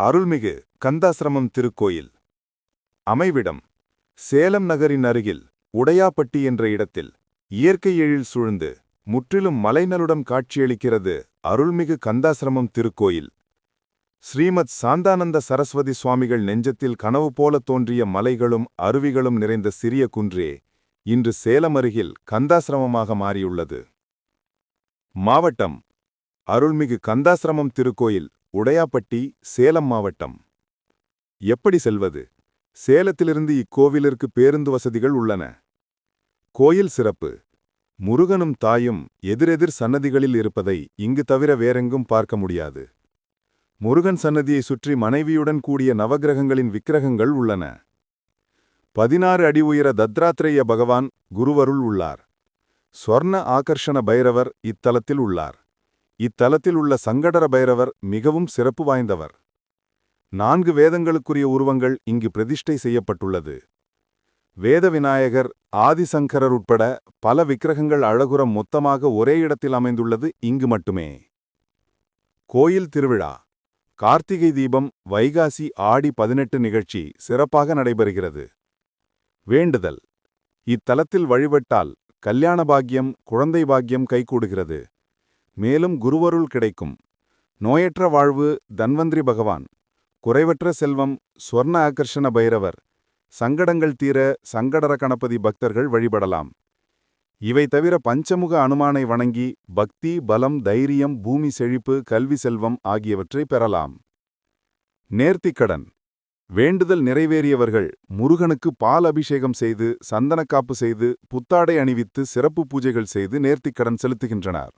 அருள்மிகு கந்தாசிரமம் திருக்கோயில். அமைவிடம் சேலம் நகரின் அருகில் உடையாப்பட்டி என்ற இடத்தில் இயற்கை எழில் சூழ்ந்து முற்றிலும் மலைநலுடன் காட்சியளிக்கிறது அருள்மிகு கந்தாசிரமம் திருக்கோயில். ஸ்ரீமத் சாந்தானந்த சரஸ்வதி சுவாமிகள் நெஞ்சத்தில் கனவு போல தோன்றிய மலைகளும் அருவிகளும் நிறைந்த சிறிய குன்றே இன்று சேலம் அருகில் கந்தாசிரமமாக மாறியுள்ளது. மாவட்டம் அருள்மிகு கந்தாசிரமம் திருக்கோயில் உடையாப்பட்டி சேலம் மாவட்டம். எப்படி செல்வது? சேலத்திலிருந்து இக்கோவிலிற்கு பேருந்து வசதிகள் உள்ளன. கோயில் சிறப்பு. முருகனும் தாயும் எதிரெதிர் சன்னதிகளில் இருப்பதை இங்கு தவிர வேறெங்கும் பார்க்க முடியாது. முருகன் சன்னதியை சுற்றி மனைவியுடன் கூடிய நவகிரகங்களின் விக்கிரகங்கள் உள்ளன. பதினாறு அடி உயர தத்ராத்ரேய பகவான் குருவருள் உள்ளார். ஸ்வர்ண ஆகர்ஷண பைரவர் இத்தலத்தில் உள்ளார். இத்தலத்தில் உள்ள சங்கடர பைரவர் மிகவும் சிறப்பு வாய்ந்தவர். நான்கு வேதங்களுக்குரிய உருவங்கள் இங்கு பிரதிஷ்டை செய்யப்பட்டுள்ளது. வேத விநாயகர் ஆதிசங்கரர் உட்பட பல விக்கிரகங்கள் அழகுரம் மொத்தமாக ஒரே இடத்தில் அமைந்துள்ளது இங்கு மட்டுமே. கோயில் திருவிழா. கார்த்திகை தீபம் வைகாசி ஆடி பதினெட்டு நிகழ்ச்சி சிறப்பாக நடைபெறுகிறது. வேண்டுதல். இத்தலத்தில் வழிபட்டால் கல்யாண பாக்கியம் குழந்தை பாக்கியம் கைகூடுகிறது. மேலும் குருவருள் கிடைக்கும். நோயற்ற வாழ்வு தன்வந்திரி பகவான். குறைவற்ற செல்வம் ஸ்வர்ண ஆகர்ஷண பைரவர். சங்கடங்கள் தீர சங்கடர கணபதி பக்தர்கள் வழிபடலாம். இவை தவிர பஞ்சமுக அனுமானை வணங்கி பக்தி பலம் தைரியம் பூமி செழிப்பு கல்வி செல்வம் ஆகியவற்றை பெறலாம். நேர்த்திக்கடன் வேண்டுதல் நிறைவேறியவர்கள் முருகனுக்கு பால் அபிஷேகம் செய்து சந்தனக்காப்பு செய்து புத்தாடை அணிவித்து சிறப்பு பூஜைகள் செய்து நேர்த்திக்கடன் செலுத்துகின்றனர்.